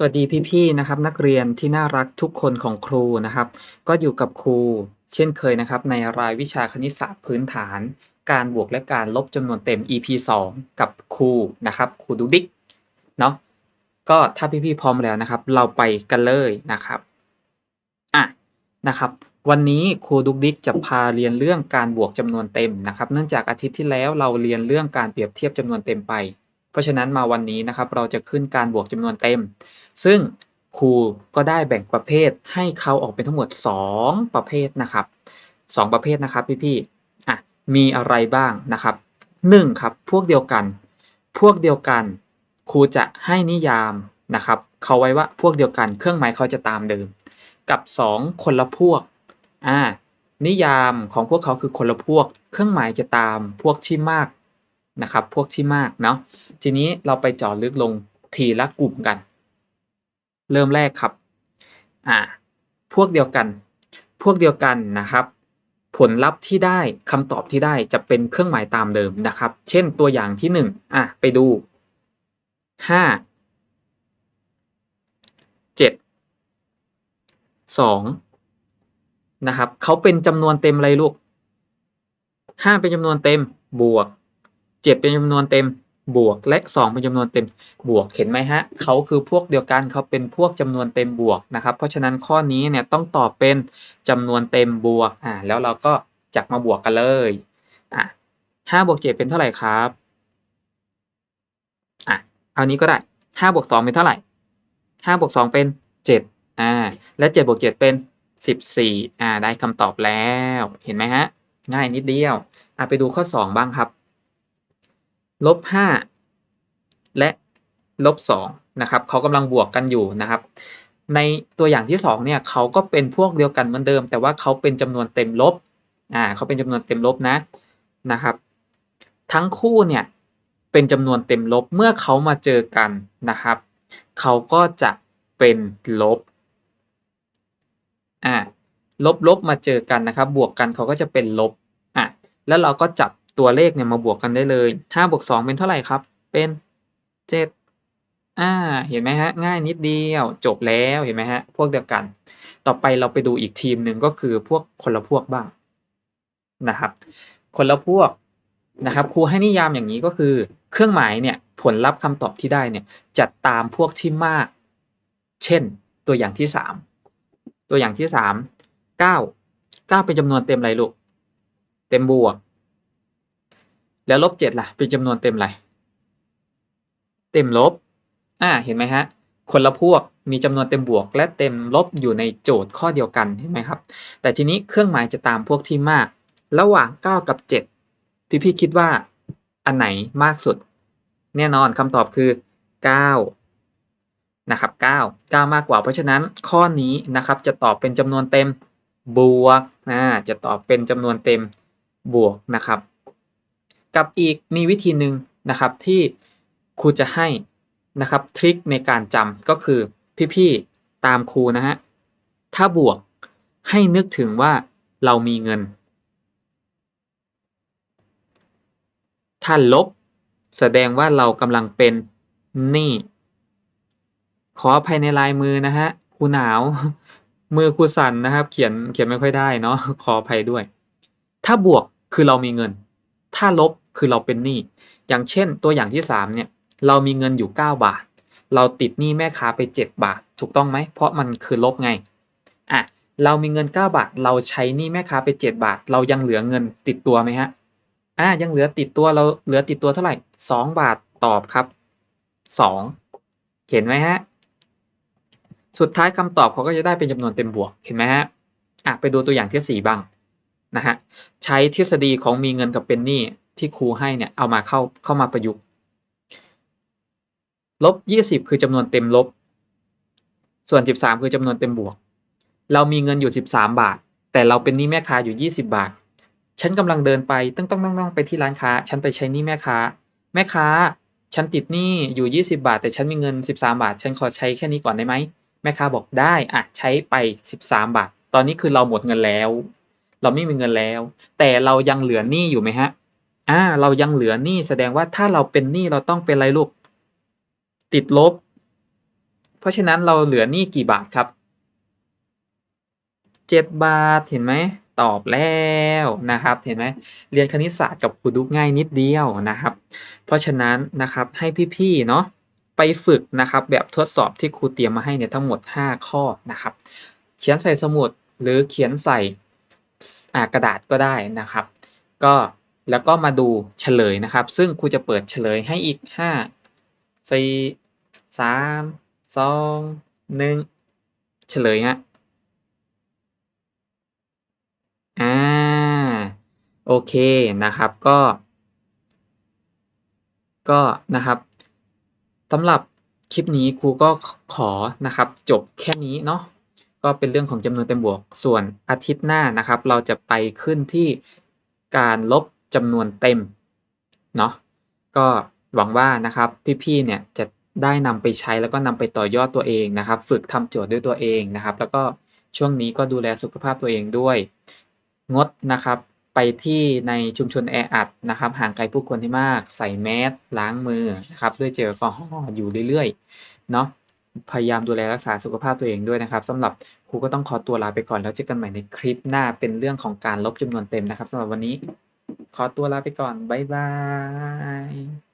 สวัสดีพี่ๆนะครับ นักเรียนที่น่ารักทุกคนของครูนะครับ ก็อยู่กับครู เช่นเคยนะครับ ในรายวิชาคณิตศาสตร์พื้นฐาน การบวกและการลบจำนวนเต็ม EP 2 กับครูนะครับครูดุดิกเนาะก็ถ้าพี่ๆพร้อมแล้วนะครับ เราไปกันเลยนะครับอะนะครับ วันนี้ครูดุกดิกจะพาเรียนเรื่องการบวกจำนวนเต็มนะครับ เนื่องจากอาทิตย์ที่แล้วเราเรียนเรื่องการเปรียบเทียบจำนวนเต็มไป เพราะฉะนั้นมาวันนี้นะครับ เราจะขึ้นการบวกจำนวนเต็ม ซึ่งครูก็ได้แบ่งประเภทให้เขาออกเป็นทั้งหมด 2 ประเภทนะครับ 2 ประเภทนะครับพี่ๆอะมีอะไรบ้างนะครับ 1. ครับพวกเดียวกัน พวกเดียวกัน ครูจะให้นิยามนะครับเขาไว้ว่าพวกเดียวกัน เครื่องหมายเขาจะตามเดิม กับ 2 คนละพวกอ่านิยามของพวกเขาคือคนละพวก เครื่องหมายจะตามพวกที่มากนะครับ พวกที่มากเนาะทีนี้เราไปเจาะลึกลงทีละกลุ่มกัน เริ่มแรกครับอ่าพวกเดียวกัน พวกเดียวกันนะครับ ผลลัพธ์ที่ได้คำตอบที่ได้จะเป็นเครื่องหมายตามเดิมนะครับ เช่นตัวอย่างที่หนึ่งอะไปดูห้าเจ็ดสองนะครับเขาเป็นจำนวนเต็มอะไรลูกห้าเป็นจำนวนเต็มบวกเจ็ดเป็นจำนวนเต็ม บวกและ 2 เป็นจำนวนเต็มบวกเห็นไหมฮะเขาคือพวกเดียวกันเขาเป็นพวกจำนวนเต็มบวกนะครับ เพราะฉะนั้นข้อนี้เนี่ยต้องตอบเป็นจำนวนเต็มบวกอ่าแล้วเราก็จับมาบวกกันเลยอะห้าบวกเจ็ดเป็นเท่าไหร่ครับอะเอานี้ก็ได้ห้าบวกสองเป็นเท่าไหร่ห้าบวกสองเป็นเจ็ดอ่าและเจ็ดบวกเจ็ดเป็นสิบสี่อ่าได้คำตอบแล้วเห็นไหมฮะง่ายนิดเดียวอะไปดูข้อสองบ้างครับ ลบห้าและลบสองนะครับเขากำลังบวกกันอยู่นะครับ ในตัวอย่างที่สองเนี่ยเขาก็เป็นพวกเดียวกันเหมือนเดิม แต่ว่าเขาเป็นจำนวนเต็มลบอ่าเขาเป็นจำนวนเต็มลบนะนะครับ ทั้งคู่เนี่ยเป็นจำนวนเต็มลบเมื่อเขามาเจอกันนะครับเขาก็จะเป็นลบอ่าลบลบมาเจอกันนะครับ บวกกันเขาก็จะเป็นลบอะแล้วเราก็จับ ตัวเลขเนี่ยมาบวกกันได้เลยห้าบวกสองเป็นเท่าไหร่ครับ เป็นเจ็ดอ่า เห็นไหมฮะ ง่ายนิดเดียว จบแล้วเห็นไหมฮะ พวกเดียวกัน ต่อไปเราไปดูอีกทีมหนึ่งก็คือพวกคนละพวกบ้างนะครับ คนละพวกนะครับครูให้นิยามอย่างนี้ก็คือ เครื่องหมายเนี่ยผลลัพธ์คำตอบที่ได้เนี่ยจัดตามพวกที่มาก เช่น ตัวอย่างที่สามตัวอย่างที่สามเก้าเก้าเป็นจำนวนเต็มอะไรลูก เต็มบวก แล้วลบเจ็ดล่ะ เป็นจำนวนเต็มอะไร เต็มลบ อ่า เห็นไหมฮะ คนละพวกมีจำนวนเต็มบวก และเต็มลบอยู่ในโจทย์ข้อเดียวกันเห็นไหมครับ แต่ทีนี้เครื่องหมายจะตามพวกที่มาก ระหว่าง 9 กับ 7 พี่พี่คิดว่า อันไหนมากสุด แน่นอนคำตอบคือ 9 นะครับ 9 9 มากกว่า เพราะฉะนั้นข้อนี้นะครับจะตอบเป็นจำนวนเต็มบวกนะจะตอบเป็นจำนวนเต็มบวกนะครับ กับอีกมีวิธีหนึ่งนะครับที่ครูจะให้นะครับทริคในการจำก็คือพี่ๆตามครูนะฮะถ้าบวกให้นึกถึงว่าเรามีเงิน ถ้าลบแสดงว่าเรากำลังเป็นหนี้ขออภัยในลายมือนะฮะครูหนาว มือครูสั่นนะครับ เขียนเขียนไม่ค่อยได้เนาะขออภัยด้วย ถ้าบวกคือเรามีเงิน ถ้าลบ คือเราเป็นหนี้อย่างเช่นตัวอย่างที่สามเนี่ยเรามีเงินอยู่เก้าบาท เราติดหนี้แม่ค้าไปเจ็ดบาท ถูกต้องไหม เพราะมันคือลบไงอะเรามีเงินเก้าบาท เราใช้หนี้แม่ค้าไปเจ็ดบาท เรายังเหลือเงินติดตัวไหมฮะอะยังเหลือติดตัวเราเหลือติดตัวเท่าไหร่สองบาทตอบครับสองเห็นไหมฮะสุดท้ายคำตอบเขาก็จะได้เป็นจำนวนเต็มบวก เห็นไหมฮะอะไปดูตัวอย่างที่สี่บ้างนะฮะใช้ทฤษฎีของมีเงินกับเป็นหนี้ ที่ครูให้เนี่ยเอามาเข้าเข้ามาประยุกต์ลบยี่สิบคือจำนวนเต็มลบ ส่วนสิบสามคือจำนวนเต็มบวก เรามีเงินอยู่สิบสามบาท แต่เราเป็นหนี้แม่ค้าอยู่ยี่สิบาท ฉันกำลังเดินไปตั้งต้องต้องต้องไปที่ร้านค้า ฉันไปใช้หนี้แม่ค้า แม่ค้า ฉันติดหนี้อยู่ยี่สิบาท แต่ฉันมีเงินสิบสามบาท ฉันขอใช้แค่นี้ก่อนได้ไหมแม่ค้าบอกได้อะใช้ไปสิบสามบาท ตอนนี้คือเราหมดเงินแล้ว เราไม่มีเงินแล้ว แต่เรายังเหลือหนี้อยู่ไหมฮะ อ่า เรายังเหลือหนี้แสดงว่าถ้าเราเป็นหนี้เราต้องเป็นอะไรลูก ติดลบ เพราะฉะนั้นเราเหลือหนี้กี่บาทครับเจ็ดบาทเห็นไหมตอบแล้วนะครับ เห็นไหมเรียนคณิตศาสตร์กับครูดุ๊กง่ายนิดเดียวนะครับ เพราะฉะนั้นนะครับให้พี่ๆเนาะไปฝึกนะครับ แบบทดสอบที่ครูเตรียมมาให้เนี่ยทั้งหมด 5 ข้อนะครับ เขียนใส่สมุดหรือเขียนใส่กระดาษก็ได้นะครับ ก็ แล้วก็มาดูเฉลยนะครับ ซึ่งครูจะเปิดเฉลยให้อีก 5 4 3 2 1 เฉลยครับอาโอเคนะครับก็ ก็นะครับสำหรับคลิปนี้ครูก็ขอนะครับ จบแค่นี้เนาะก็เป็นเรื่องของจำนวนเต็มบวก ส่วนอาทิตย์หน้านะครับ เราจะไปขึ้นที่การลบ จำนวนเต็มเนาะก็หวังว่านะครับพี่ๆเนี่ยจะได้นำไปใช้แล้วก็นำไปต่อยอดตัวเองนะครับ ฝึกทำโจทย์ด้วยตัวเองนะครับ แล้วก็ช่วงนี้ก็ดูแลสุขภาพตัวเองด้วย งดนะครับไปที่ในชุมชนแออัดนะครับ ห่างไกลผู้คนให้มาก ใส่แมสล้างมือนะครับ ด้วยเจลแอลกอฮอล์อยู่เรื่อยๆเนาะพยายามดูแลรักษาสุขภาพตัวเองด้วยนะครับสำหรับครูก็ต้องขอตัวลาไปก่อนแล้วเจอกันใหม่ในคลิปหน้าเป็นเรื่องของการลบจำนวนเต็มนะครับสำหรับวันนี้ ขอตัวลาไปก่อน บ๊ายบาย